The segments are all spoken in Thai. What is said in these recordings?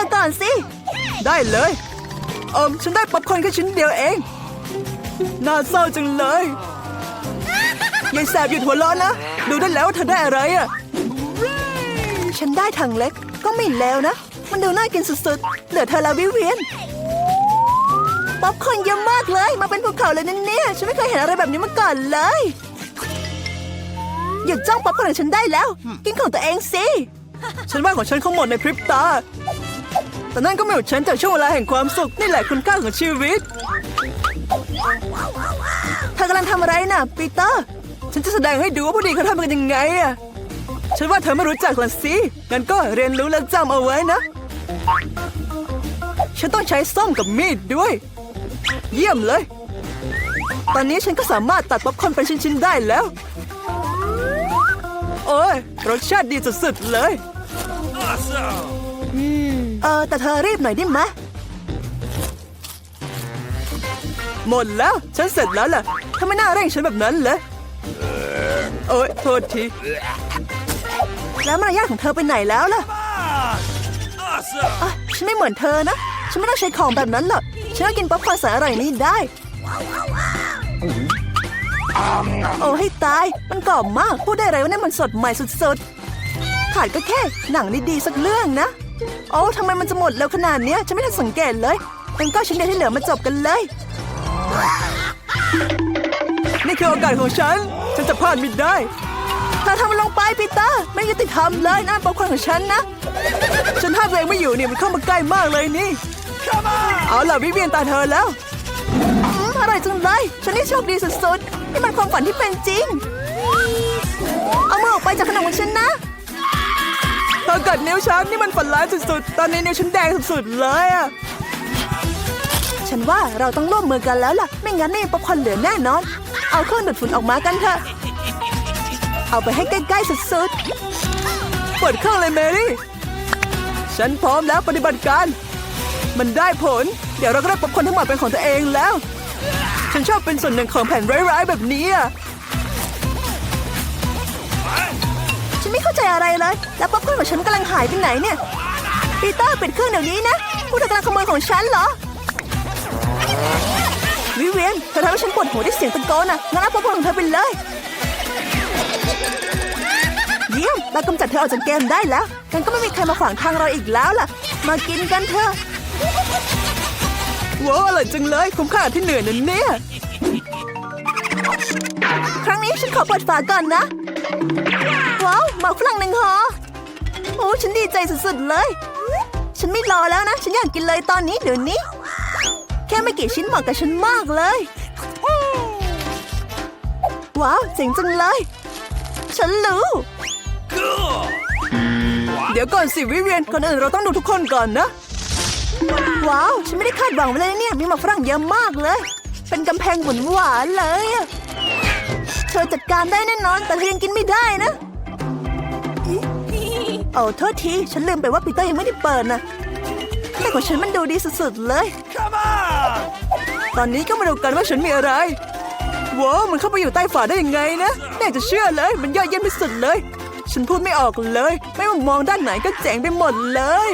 อก่อนสิ ได้เลย เอิมฉันได้ป๊อปคอร์นแค่ชิ้นเดียวเอง น่าเศร้าจังเลยยายแสบหยุดหัวเร้อนนะ ดูได้แล้วว่าเธอได้อะไรอะฉันได้ถังเล็กก็ไม่แล้วนะ มันดูน่ากินสุดๆ เหลือเธอแล้ววิเวียน ป๊อปคอร์นเยอะมากเลย มาเป็นภูเขาเลยนะเนี่ย ฉันไม่เคยเห็นอะไรแบบนี้มาก่อนเลย หยุดจ้องป๊อปคอร์นของฉันได้แล้ว กินของตัวเองสิ ฉันว่าของฉันคงหมดในพริบตา แต่นั่นก็ไม่หยุดฉันจากช่วงเวลาแห่งความสุข นี่แหละคุณค่าของชีวิตเธอกำลังทำอะไรน่ะปีเตอร์ ฉันจะแสดงให้ดูว่าผู้ดีเขาทำกันยังไงอะฉันว่าเธอไม่รู้จักละสิงั้นก็เรียนรู้และจำเอาไว้นะ ฉันต้องใช้ส้อมกับมีดด้วย เยี่ยมเลย ตอนนี้ฉันก็สามารถตัดป๊อปคอร์นเป็นชิ้นๆได้แล้ว โอ้ยรสชาติดีสุดๆเลย เออ แต่เธอรีบหน่อยได้ไหมหมดแล้ว ฉันเสร็จแล้วล่ะทำไมหน้าเร่งฉันแบบนั้นเลยโอ้ยโทษที แล้วมารยาทของเธอไปไหนแล้วล่ะอะฉันไม่เหมือนเธอนะ ฉันไม่ต้องใช้ของแบบนั้นหรอก ฉันก็กินป๊อปคอร์นแสนอร่อยนี้ได้ โอ้ให้ตาย มันกรอบมาก พูดได้ไรว่านี่มันสดใหม่สุดๆ ขาดก็แค่หนังดีๆสักเรื่องนะ โอ้ทำไมมันจะหมดเร็วขนาดเนี้ยฉันไม่ทันสังเกตเลยเป็นก็ชิ้นเดียวที่เหลือมาจบกันเลย นี่คือโอกาสของฉัน ฉันจะพลาดไม่ได้เธอทำมันลงไปปีเตอร์ ไม่ยุติธรรมเลยนั่นเป็นคนของฉันนะ ฉันห้ามตัวเองไม่อยู่เนี่ยมันเข้ามาใกล้มากเลยนี่ เอาล่ะวิเวียนตาเธอแล้วอืมอร่อยจังเลย ฉันนี่โชคดีสุดๆ นี่มันความฝันที่เป็นจริง เอามือออกไปจากขนมของฉันนะ เธอกัดนิ้วฉันนี่มันฝันร้ายสุดๆ ตอนนี้นิ้วฉันแดงสุดๆเลยอะฉันว่าเราต้องร่วมมือกันแล้วล่ะ ไม่งั้นนี่ป๊อปคอร์นเหลือแน่นอน เอาเครื่องดูดฝุ่นออกมากันเถอะ เอาไปให้ใกล้ๆสุดๆเปิดเครื่องเลยเมรี่ ฉันพร้อมแล้วปฏิบัติการ มันได้ผล เดี๋ยวเราก็ได้ป๊อปคอร์นทั้งหมดเป็นของตัวเองแล้ว ฉันชอบเป็นส่วนหนึ่งของแผ่นร้ายๆแบบนี้อะ ฉันไม่เข้าใจอะไรเลย แล้วป๊อปคอร์นของฉันกำลังหายไปไหนเนี่ย ปีเตอร์ปิดเครื่องเดี๋ยวนี้นะผู้เธอกำลังขโมยของฉันเหรอ วิเวียนเธอทำให้ฉันปวดหัวด้วยเสียงตะโกนอะงั้นเอาป๊อปคอร์นของเธอไปเลย เยี่ยมเรากำจัดเธอออกจากเกมได้แล้วกันก็ไม่มีใครมาขวางทางเราอีกแล้วล่ะ มากินกันเถอะว้าวอร่อยจังเลยคุ้มค่าที่เหนื่อยนั่นเนี่ย ครั้งนี้ฉันขอเปิดฝาก่อนนะ ว้าวหมากฝรั่งหนึ่งหอโอ้ฉันดีใจสุดๆเลย ฉันไม่รอแล้วนะ ฉันอยากกินเลยตอนนี้เดี๋ยวนี้ แค่ไม่กี่ชิ้นเหมาะกับฉันมากเลย ว้าวเจ๋งจังเลย ฉันรู้ เดี๋ยวก่อนสิวิเวียนก่อนอื่นเราต้องดูทุกคนก่อนนะ ว้าว ฉันไม่ได้คาดหวังไว้เลยเนี่ยมีหมากฝรั่งเยอะมากเลย เป็นกำแพงหวานหวานๆเลยอะ เธอจัดการได้แน่นอนแต่เธอยังกินไม่ได้นะโอ้โทษที ฉันลืมไปว่าปีเตอร์ยังไม่ได้เปิดนะแต่ของฉันมันดูดีสุดๆเลย ตอนนี้ก็มาดูกันว่าฉันมีอะไรว้าวมันเข้าไปอยู่ใต้ฝาได้ยังไงนะไม่อยากจะเชื่อเลย มันยอดเยี่ยมที่สุดเลย ฉันพูดไม่ออกเลย ไม่ว่ามองด้านไหนก็เจ๋งไปหมดเลย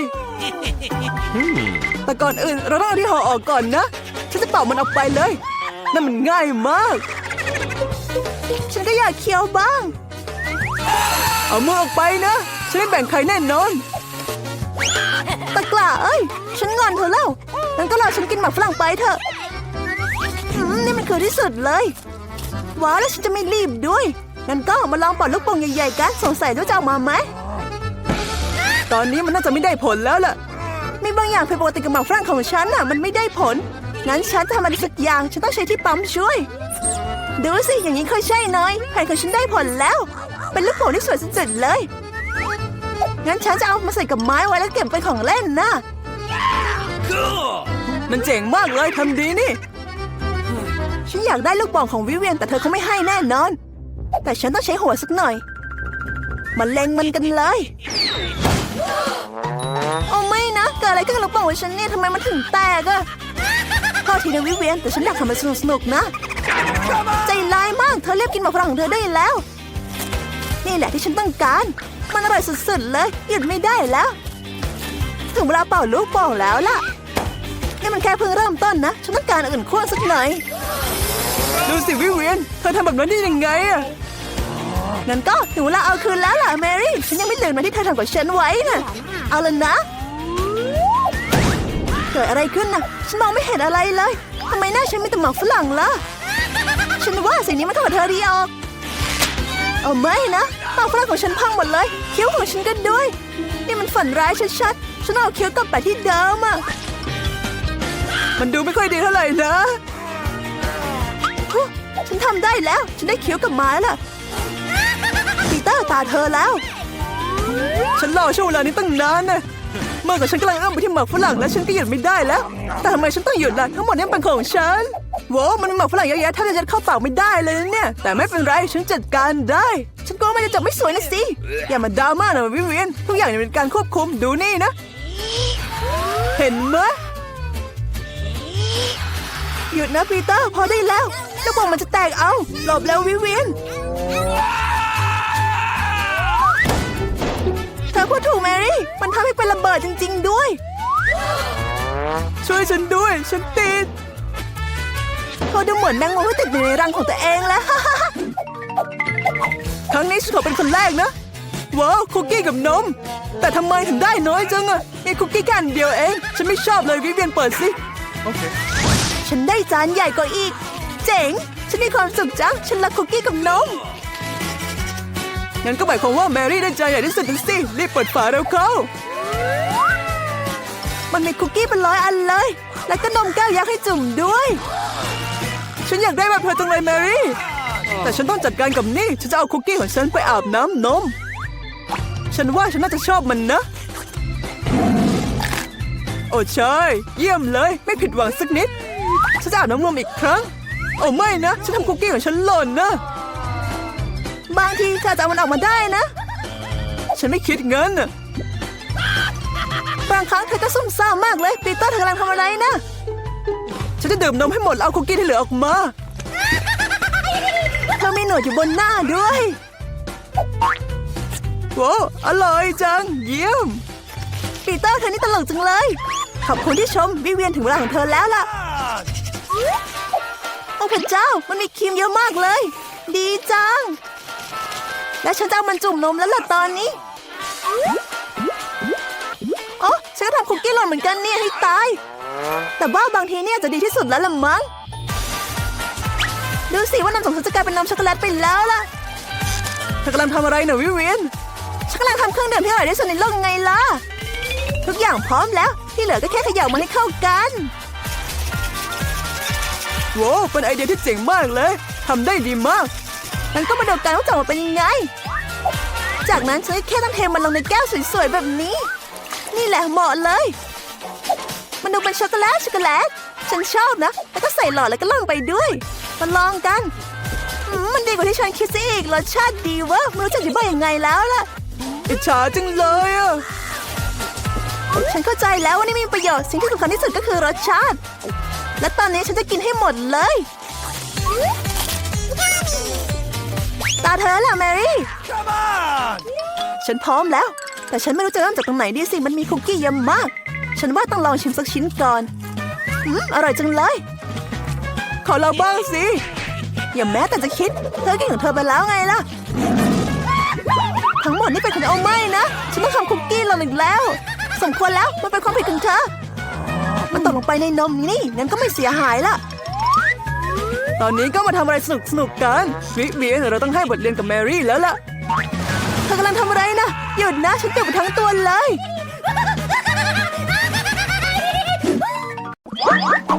แต่ก่อนอื่นเราต้องเอาที่ห่อออกก่อนนะ ฉันจะเป่ามันออกไปเลยนั่นมันง่ายมากากเคี้ยวบ้าง เอามือออกไปนะ ฉันไม่แบ่งใครแน่นอนตะกล้าเอ้ย ฉันงอนเธอแล้วงั้นก็รอฉันกินหมากฝรั่งไปเถอะอืมนี่มันคือที่สุดเลยว้าวแล้วฉันจะไม่รีบด้วยงั้นก็มาลองเป่าลูกโป่งใหญ่ๆกันสงสัยว่าจะเอามาไหมตอนนี้มันน่าจะไม่ได้ผลแล้วล่ะมีบางอย่างผิดปกติกับหมากฝรั่งของฉันน่ะ มันไม่ได้ผลงั้นฉันจะทำอะไรสักอย่าง ฉันต้องใช้ที่ปั๊มช่วย ดูสิอย่างนี้เคยใช่น้อยแผนของฉันได้ผลแล้ว เป็นลูกโป่งที่สวยสุดๆเลย งั้นฉันจะเอามาใส่กับไม้ไว้แล้วเก็บเป็นของเล่นนะมันเจ๋งมากเลยทำดีนี่ ฉันอยากได้ลูกโป่งของวิเวียนแต่เธอเขาไม่ให้แน่นอน แต่ฉันต้องใช้หัวสักหน่อยมาเล็งมันกันเลยโอ้ไม่นะเกิดอะไรขึ้นกับลูกโป่งของฉันเนี่ยทำไมมันถึงแตกอะข้อทีนะวิเวียนแต่ฉันอยากทำมันสนุกๆนะ ใจร้ายมาก เธอเรียบกินหมากฝรั่งของเธอได้แล้ว นี่แหละที่ฉันต้องการ มันอร่อยสุดๆเลย หยุดไม่ได้แล้ว ถึงเวลาเป่าลูกโป่งแล้วล่ะ นี่มันแค่เพิ่งเริ่มต้นนะ ฉันต้องการอื่นขั้วสักหน่อย ดูสิวิเวียน เธอทำแบบนั้นได้ยังไงอะงั้นก็ถึงเวลาเอาคืนแล้วล่ะแมรี่ ฉันยังไม่ลืมนะที่เธอทำกับฉันไว้น่ะเอาละนะ เกิดอะไรขึ้นน่ะฉันมองไม่เห็นอะไรเลยทำไมหน้าฉันมีแต่หมอกฝรั่งล่ะ ฉันว่าสิ่งนี้มันเข้ากับเธอดีออกเอาไม่นะปากฝรั่งของฉันพังหมดเลยคิ้วของฉันก็ด้วย นี่มันฝันร้ายชัดๆฉันเอาคิ้วกลับไปที่เดิมอะมันดูไม่ค่อยดีเท่าไหร่นะฉันทำได้แล้ว ฉันได้คิ้วกลับมาแล้วล่ะปีเตอร์ตาเธอแล้ว ฉันรอช่วงเวลานี้ตั้งนานนะเมื่อกับฉันกำลังเอื้อมไปที่หมากฝรั่งแล้วฉันก็หยุดไม่ได้แล้ว แต่ทำไมฉันต้องหยุดล่ะทั้งหมดนี้เป็นของฉัน โว้มันมีหมากฝรั่งเยอะแยะถ้าจะยัดเข้าปากไม่ได้เลยนะเนี่ย แต่ไม่เป็นไรฉันจัดการได้ ฉันกลัวมันจะจบไม่สวยนะสิ อย่ามาดราม่าหนะวิเวียนทุกอย่างเป็นการควบคุมดูนี่นะ เห็นไหมหยุดนะปีเตอร์พอได้แล้วแล้วบอกมันจะแตกเอาหลบแล้ววิเวียนเธอพูดถูกแมรี่มันทำให้เป็นระเบิดจริง ๆ ด้วย ช่วยฉันด้วย ฉันติด เธอดูเหมือนแมงมุมที่ติดอยู่ในรังของตัวเองแล้ว ครั้งนี้ฉันขอเป็นคนแรกนะ ว้าวคุกกี้กับนม แต่ทำไมถึงได้น้อยจังอะมีคุกกี้แค่อันเดียวเอง ฉันไม่ชอบเลยวิเวียนเปิดสิฉันได้จานใหญ่กว่าอีก เจ๋ง ฉันมีความสุขจัง ฉันรักคุกกี้กับนมงั้นก็หมายความว่าแมรี่ได้จานใหญ่ที่สุดนะสิ รีบเปิดฝาเร็วเข้า มันมีคุกกี้เป็นร้อยอันเลย แล้วก็นมแก้วยักษ์ให้จุ่มด้วย ฉันอยากได้แบบเธอจังเลยแมรี่ แต่ฉันต้องจัดการกับนี่ ฉันจะเอาคุกกี้ของฉันไปอาบน้ำนม ฉันว่าฉันน่าจะชอบมันนะ โอ้ใช่เยี่ยมเลย ไม่ผิดหวังสักนิด ฉันจะอาบน้ำนมอีกครั้ง โอ้ไม่นะ ฉันทำคุกกี้ของฉันหล่นนะ บางทีเธอจะเอามันออกมาได้นะ ฉันไม่คิดเงินนะบางครั้งเธอก็ซุ่มซ่ามมากเลยปีเตอร์เธอกำลังทำอะไรนะ ฉันจะดื่มนมให้หมดแล้วเอาคุกกี้ที่เหลือออกมา เธอมีหนวดอยู่บนหน้าด้วยว้าวอร่อยจัง เยี่ยม ปีเตอร์เธอนี่ตลกจังเลย ขอบคุณที่ชม วิเวียนถึงเวลาของเธอแล้วล่ะ โอ้พระเจ้า มันมีครีมเยอะมากเลย ดีจัง และฉันจะเอามันจุ่มนมแล้วล่ะตอนนี้ โอ้ฉันก็ทำคุกกี้หล่นเหมือนกันเนี่ยให้ตาย แต่ว่าบางทีเนี่ยจะดีที่สุดแล้วละมั้ง ดูสิว่านมของฉันจะกลายเป็นนมช็อกโกแลตไปแล้วล่ะเธอกำลังทำอะไรเนอะวิเวียนฉันกำลังทำเครื่องดื่มที่อร่อยที่สุดในโลกไงล่ะ ทุกอย่างพร้อมแล้ว ที่เหลือก็แค่เขย่ามันให้เข้ากันโว้เป็นไอเดียที่เจ๋งมากเลยทำได้ดีมากงั้นก็มาดูกันว่าจะออกมาเป็นยังไง จากนั้นฉันก็แค่ต้องเทมันลงในแก้วสวยๆแบบนี้ นี่แหละเหมาะเลย มันดูเป็นช็อกโกแลตช็อกโกแลต ฉันชอบนะ แล้วก็ใส่หลอดแล้วก็ล่องไปด้วยมาลองกันอืมมันดีกว่าที่ฉันคิดซะอีกรสชาติดีเวะไม่รู้จะอธิบายยังไงแล้วล่ะอิจฉาจังเลยอะฉันเข้าใจแล้วว่านี่มีประโยชน์สิ่งที่สำคัญที่สุดก็คือรสชาติ และตอนนี้ฉันจะกินให้หมดเลย ตาเธอแล้วแมรี่ฉันพร้อมแล้ว แต่ฉันไม่รู้จะเริ่มจากตรงไหนดีสิ มันมีคุกกี้เยอะมาก ฉันว่าต้องลองชิมสักชิ้นก่อนอืมอร่อยจังเลย ขอเราบ้างสิ อย่าแม้แต่จะคิด เธอกินของเธอไปแล้วไงล่ะ ทั้งหมดนี่เป็นของโอาไม่นะ ฉันต้องทำคุกกี้ลงอีกแล้ว สมควรแล้วมันเป็นความผิดของเธอ มันตกลงไปในนมนี่งั้นก็ไม่เสียหายละตอนนี้ก็มาทำอะไรสนุกสนุกๆกันวิเวียนเราต้องให้บทเรียนกับแมรี่แล้วล่ะเธอกำลังทำอะไรนะหยุดนะ ฉันเก็บไปทั้งตัวเลย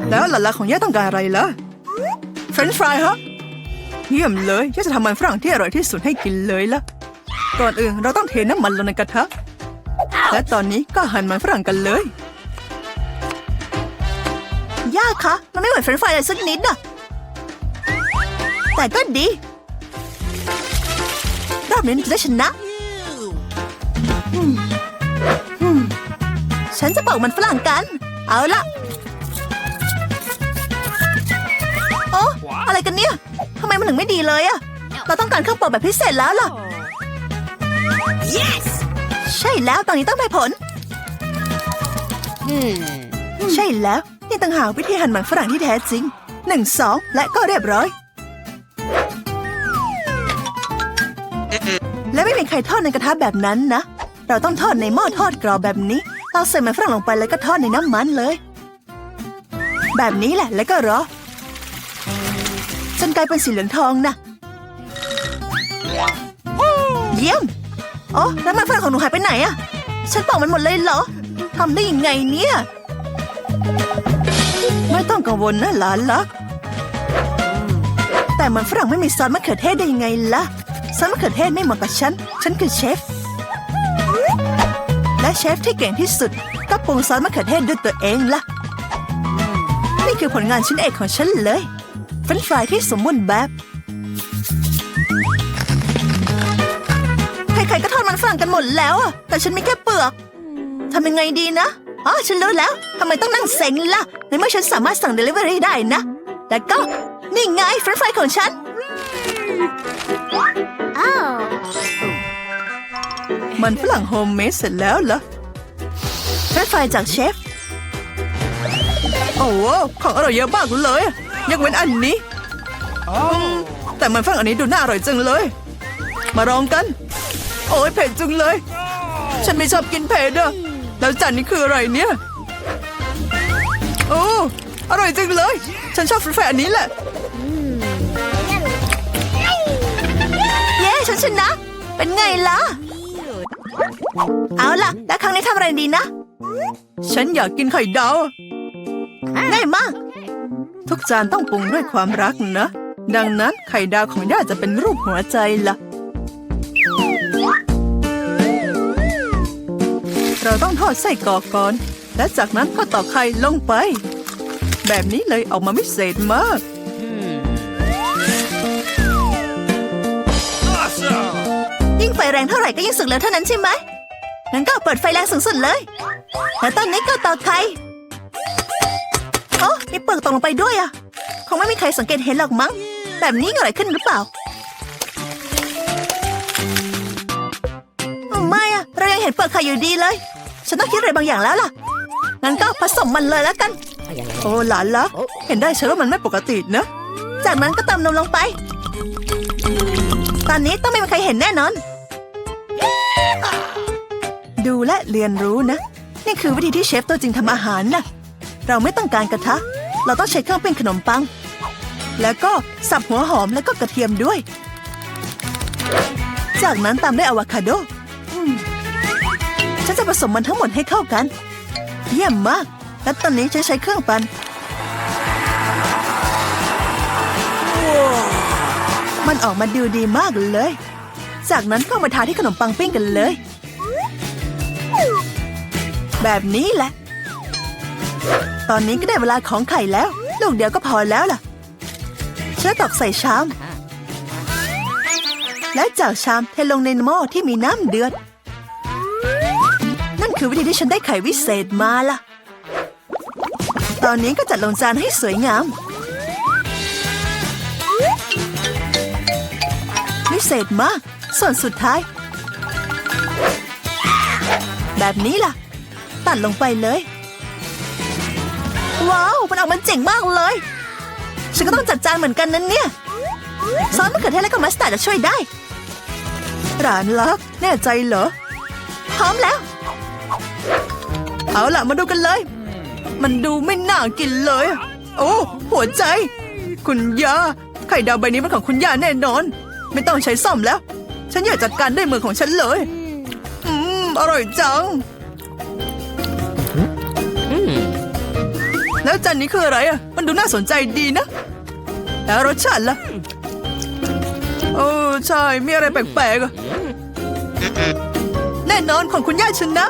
แล้วหลานๆของย่าต้องการอะไรล่ะเฟรนช์ฟรายฮะเยี่ยมเลยย่าจะทำมันฝรั่งที่อร่อยที่สุดให้กินเลยล่ะ ก่อนอื่นเราต้องเทน้ำมันลงในกระทะ และตอนนี้ก็หั่นมันฝรั่งกันเลยยาคะมันไม่เหมือนเฟรนช์ฟรายเลยสักนิดนะแต่ก็ดี รอบนี้จะได้ชนะฉันจะเป่ามันฝรั่งกัน เอาละ อ้อะไรกันเนี่ยทำไมมันถึงไม่ดีเลยอะเราต้องการเครื่องเป่าแบบพิเศษแล้วล่ะ Yes! ใช่แล้วตอนนี้ต้องได้ผล ใช่แล้วนี่ต่างหากวิธีหั่นหมันฝรั่งที่แท้จริงหนึ่งสองและก็เรียบร้อย และไม่มีใครทอดในกระทะแบบนั้นนะ เราต้องทอดในหม้อทอดกรอบแบบนี้ เราใส่มันฝรั่งลงไปแล้วก็ทอดในน้ำมันเลย แบบนี้แหละแล้วก็รอจน กลายเป็นสีเหลืองทองนะเยี่ยมโอ้แล้วมันฝรั่งของหนูหายไปไหนอะฉันบอกมันหมดเลยเหรอทำได้ยังไงเนี่ย ไม่ต้องกังวลนะหลานลัก แต่มันฝรั่งไม่มีซอสมะเขือเทศได้ยังไงล่ะซอสมะเขือเทศไม่เหมาะกับฉัน ฉันคือเชฟ และเชฟที่เก่งที่สุด ก็ปรุงซอสมะเขือเทศด้วยตัวเองล่ะ นี่คือผลงานชิ้นเอกของฉันเลย เฟรนช์ฟรายที่สมบูรณ์แบบ ใครๆก็ทอดมันฝรั่งกันหมดแล้วอะแต่ฉันมีแค่เปลือกทำยังไงดีนะอ๋อฉันรู้แล้วทำไมต้องนั่งเซ็งล่ะในเมื่อฉันสามารถสั่งเดลิเวอรี่ได้นะ แล้วก็นี่ไงเฟรนช์ฟรายของฉันมันฝรั่งโฮมเมดเสร็จแล้วเหรอเฟรนช์ฟรายจากเชฟ โอ้โหของอร่อยเยอะมากเลย ยกเว้นอันนี้อืมแต่มันฝรั่งอันนี้ดูน่าอร่อยจังเลย มาลองกัน โอ้ยเผ็ดจังเลย ฉันไม่ชอบกินเผ็ดอะแล้วจานนี้คืออะไรเนี่ย โอ้อร่อยจังเลย ฉันชอบฟรนช์ฟรายอันนี้แหละ เย้ฉันชนะ เป็นไงล่ะ เอาล่ะ แล้วครั้งนี้ทำอะไรดีนะ ฉันอยากกินไข่ดาวง่ายมาก ทุกจานต้องปรุงด้วยความรักนะ ดังนั้นไข่ดาวของย่าจะเป็นรูปหัวใจล่ะ เราต้องทอดไส้กรอกก่อน และจากนั้นก็ตอกไข่ลงไป แบบนี้เลยออกมาพิเศษมากยิ่งไฟแรงเท่าไหร่ก็ยิ่งสุกเร็วเท่านั้นใช่ไหมงั้นก็เปิดไฟแรงสูงสุดเลย แล้วตอนนี้ก็ตอกไข่ โอ้มีเปลือกตกลงไปด้วยอะคงไม่มีใครสังเกตเห็นหรอกมั้ง แบบนี้เกิดอะไรขึ้นหรือเปล่าไม่อะเรายังเห็นเปลือกไข่อยู่ดีเลย ฉันต้องคิดอะไรบางอย่างแล้วล่ะ งั้นก็ผสมมันเลยแล้วกัน โอ้หลานละเห็นได้เชื่อว่ามันไม่ปกตินะ จากนั้นก็เติมนมลงไป ตอนนี้ต้องไม่มีใครเห็นแน่นอน ดูและเรียนรู้นะ นี่คือวิธีที่เชฟตัวจริงทำอาหารน่ะ เราไม่ต้องการกระทะ เราต้องใช้เครื่องปิ้งขนมปัง แล้วก็สับหัวหอมแล้วก็กระเทียมด้วย จากนั้นตามด้วยอะวคาโดอืมฉันจะผสมมันทั้งหมดให้เข้ากัน เยี่ยมมาก และตอนนี้ฉันใช้เครื่องปั่นมันออกมาดูดีมากเลย จากนั้นก็มาทาที่ขนมปังปิ้งกันเลย แบบนี้แหละ ตอนนี้ก็ได้เวลาของไข่แล้ว ลูกเดียวก็พอแล้วล่ะเชื้อตอกใส่ชาม และจากชามเทลงในหม้อที่มีน้ำเดือด นั่นคือวิธีที่ฉันได้ไข่วิเศษมาล่ะ ตอนนี้ก็จัดลงจานให้สวยงาม วิเศษมาก ส่วนสุดท้าย แบบนี้ล่ะ ตัดลงไปเลย ว้าวมันออกมาเจ๋งมากเลย ฉันก็ต้องจัดจานเหมือนกันนั้นเนี่ยซอสมะเขือเทศและก็มัสตาร์ดจะช่วยได้ร้านลักแน่ใจเหรอ พร้อมแล้ว เอาล่ะมาดูกันเลย มันดูไม่น่ากินเลย โอ้หัวใจ คุณย่าไข่ดาวใบนี้เป็นของคุณย่าแน่นอน ไม่ต้องใช้ซ่อมแล้ว ฉันอยากจัดการด้วยมือของฉันเลย อืม อร่อยจัง แล้วจานนี้คืออะไรอะ มันดูน่าสนใจดีนะ แล้วรสชาติล่ะ โอ้ใช่ มีอะไรแปลกๆอะแน่นอนของคุณย่าฉันนะ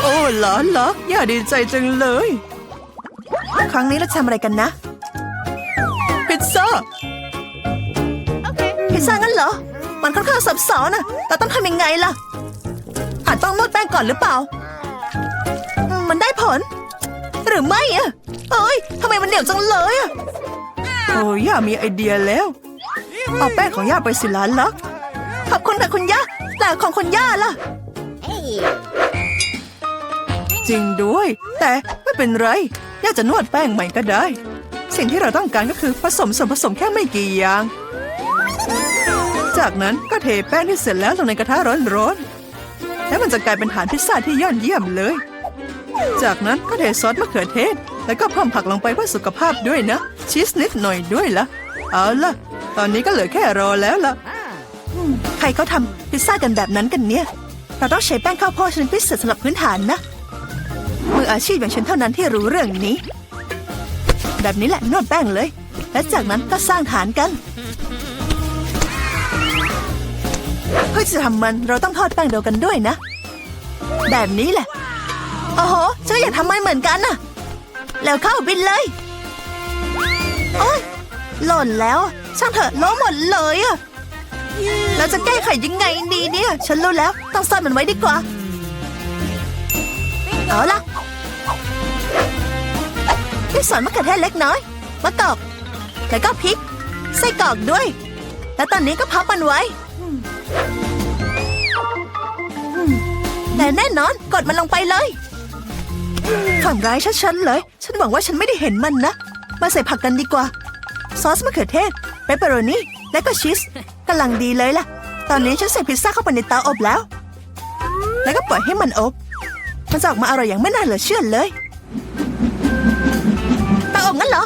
โอ้เหรอเหรอย่าดีใจจังเลย ครั้งนี้เราทำอะไรกันนะ พิซซ่าพิซซ่างั้นเหรอ มันค่อนข้างซับซ้อนอะเราต้องทำยังไงล่ะอาจต้องนวดแป้งก่อนหรือเปล่าอืมมันได้ผลห รือไม่อะเอ้ยทำไมมันเหนียวจังเลยอะโอ้ย่ามีไอเดียแล้ว เอาแป้งของย่าไปสิล้านลักขอบคุณค่ะคุณย่าแต่ของคุณย่าล่ะ จริงด้วย แต่ไม่เป็นไรย่าจะนวดแป้งใหม่ก็ได้ สิ่งที่เราต้องการก็คือผสมส่วนผสมแค่ไม่กี่อย่าง จากนั้นก็เทแป้งที่เสร็จแล้วลงในกระทะร้อนๆ แล้วมันจะกลายเป็นฐานพิซซ่าที่ยอดเยี่ยมเลย จากนั้นก็เทซอสมะเขือเทศ แล้วก็เพิ่มผักลงไปเพื่อสุขภาพด้วยนะ ชีสนิดหน่อยด้วยละเอาล่ะ ตอนนี้ก็เหลือแค่รอแล้วล่ะใครเขาทำพิซซ่ากันแบบนั้นกันเนี่ย เราต้องใช้แป้งข้าวโพดชนิดพิเศษสำหรับพื้นฐานนะมืออาชีพอย่างฉันเท่านั้นที่รู้เรื่องนี้ แบบนี้แหละนวดแป้งเลย และจากนั้นก็สร้างฐานกันเพื่อจะทำมันเราต้องทอดแป้งเดียวกันด้วยนะ แบบนี้แหละ โอ้โหฉันอยากทำมันเหมือนกันน่ะ แล้วเข้าบินเลย โอ้ยหล่นแล้วช่างเถอะล้มหมดเลยอะเราจะแก้ไขยังไงดีเนี่ย ฉันรู้แล้ว ต้องซ่อนมันไว้ดีกว่า เอาละพี่สอนมะเขือเทศเล็กน้อยมะกอกแล้วก็พริกไส้กรอกด้วย แล้วตอนนี้ก็พับมันไว้แต่แน่นอนกดมันลงไปเลย ฝันร้ายชัดๆเลย ฉันหวังว่าฉันไม่ได้เห็นมันนะ มาใส่ผักกันดีกว่า ซอสมะเขือเทศเปปเปอโรนีและก็ชีสกำลังดีเลยล่ะ ตอนนี้ฉันใส่พิซซ่าเข้าไปในเตาอบแล้ว แล้วก็ปล่อยให้มันอบ มันจะออกมาอร่อยอย่างไม่น่าเหลือเชื่อเลยเตาอบงั้นเหรอ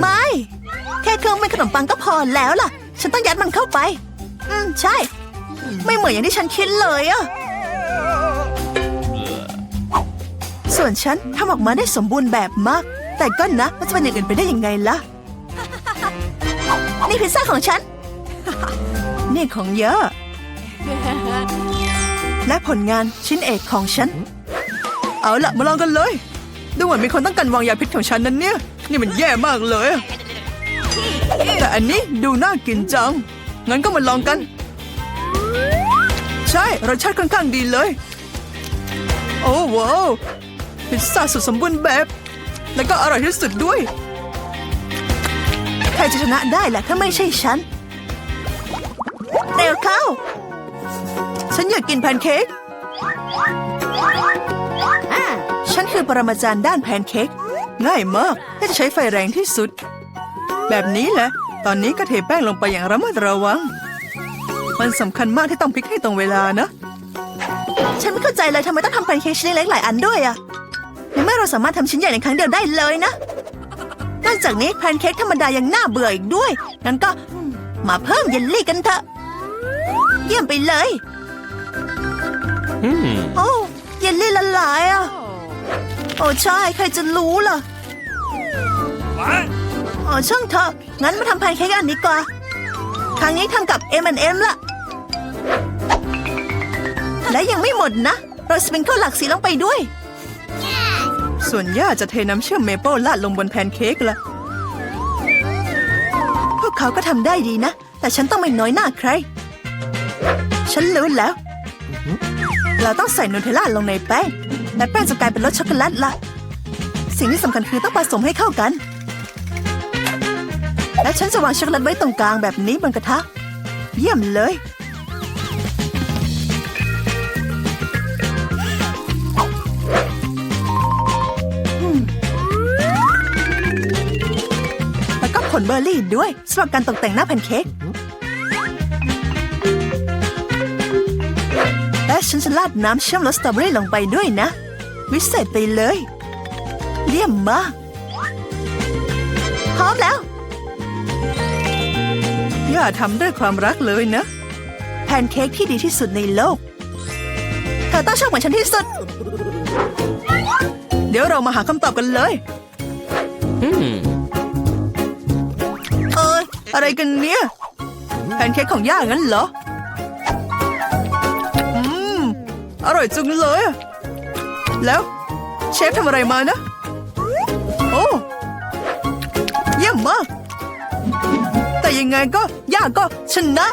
ไม่ แค่เครื่องเป็นขนมปังก็พอแล้วล่ะ ฉันต้องยัดมันเข้าไป อืมใช่ ไม่เหมือนอย่างที่ฉันคิดเลยอะ ส่วนฉันทำออกมาได้สมบูรณ์แบบมาก แต่ก็นะมันจะเป็นอย่างอื่นไปได้ยังไงล่ะ นี่พิซซ่าของฉัน นี่ของเยอะ และผลงานชิ้นเอกของฉัน เอาละมาลองกันเลย ดูเหมือนมีคนต้องการวางยาพิษของฉันนั้นเนี่ย นี่มันแย่มากเลย แต่อันนี้ดูน่ากินจัง งั้นก็มาลองกัน ใช่รสชาติค่อนข้างดีเลย โอ้ว้าว พิซซ่าสุดสมบูรณ์แบบ แล้วก็อร่อยที่สุดด้วย ใครจะชนะได้ล่ะถ้าไม่ใช่ฉัน เร็วเข้า ฉันอยากกินแพนเค้กฉันคือปรมาจารย์ด้านแพนเค้กง่ายมากแค่จะใช้ไฟแรงที่สุด แบบนี้แหละ ตอนนี้ก็เทแป้งลงไปอย่างระมัดระวัง มันสำคัญมากที่ต้องพลิกให้ตรงเวลานะ ฉันไม่เข้าใจเลยทำไมต้องทำแพนเค้กชิ้นเล็กๆหลายอันด้วยอะ ในเมื่อเราสามารถทำชิ้นใหญ่ในครั้งเดียวได้เลยนะ นอกจากนี้แพนเค้กธรรมดายังน่าเบื่ออีกด้วย งั้นก็มาเพิ่มเยลลี่กันเถอะ เยี่ยมไปเลย Hmm. โอ้เยลลี่ละลายอะ โอ้ใช่ ใครจะรู้ล่ะโอ้ช่างเถอะ งั้นมาทำแพนเค้กอันนี้กว่าครั้งนี้ทำกับ M&M ละและยังไม่หมดนะ เราสปริงเกิลหลากสีลงไปด้วย ส่วนย่าจะเทน้ำเชื่อมเมเปิลราดลงบนแพนเค้กละพวกเขาก็ทำได้ดีนะ แต่ฉันต้องไม่น้อยหน้าใคร ฉันรู้แล้ว เราต้องใส่นูเทลล่าลงในแป้งและแป้งจะกลายเป็นรสช็อกโกแลตละ สิ่งที่สำคัญคือต้องผสมให้เข้ากัน และฉันจะวางช็อกโกแลตไว้ตรงกลางแบบนี้บนกระทะ เยี่ยมเลย ผลเบอร์รี่ด้วยสำหรับการตกแต่งหน้าแพนเค้กและฉันจะราดน้ำเชื่อมรสสตรอเบอรี่ลงไปด้วยนะ วิเศษไปเลย เยี่ยมมาก พร้อมแล้วอย่าทำด้วยความรักเลยนะ แพนเค้กที่ดีที่สุดในโลก เธอต้องชอบเหมือนฉันที่สุด เดี๋ยวเรามาหาคำตอบกันเลย Hmm. อะไรกันเนี่ยแพนเค้กของย่างั้นเหรอ อืม อร่อยจังเลยอะแล้วเชฟทำอะไรมานะ โอ้เยี่ยมมาก แต่ยังไงก็ย่าก็ชนะ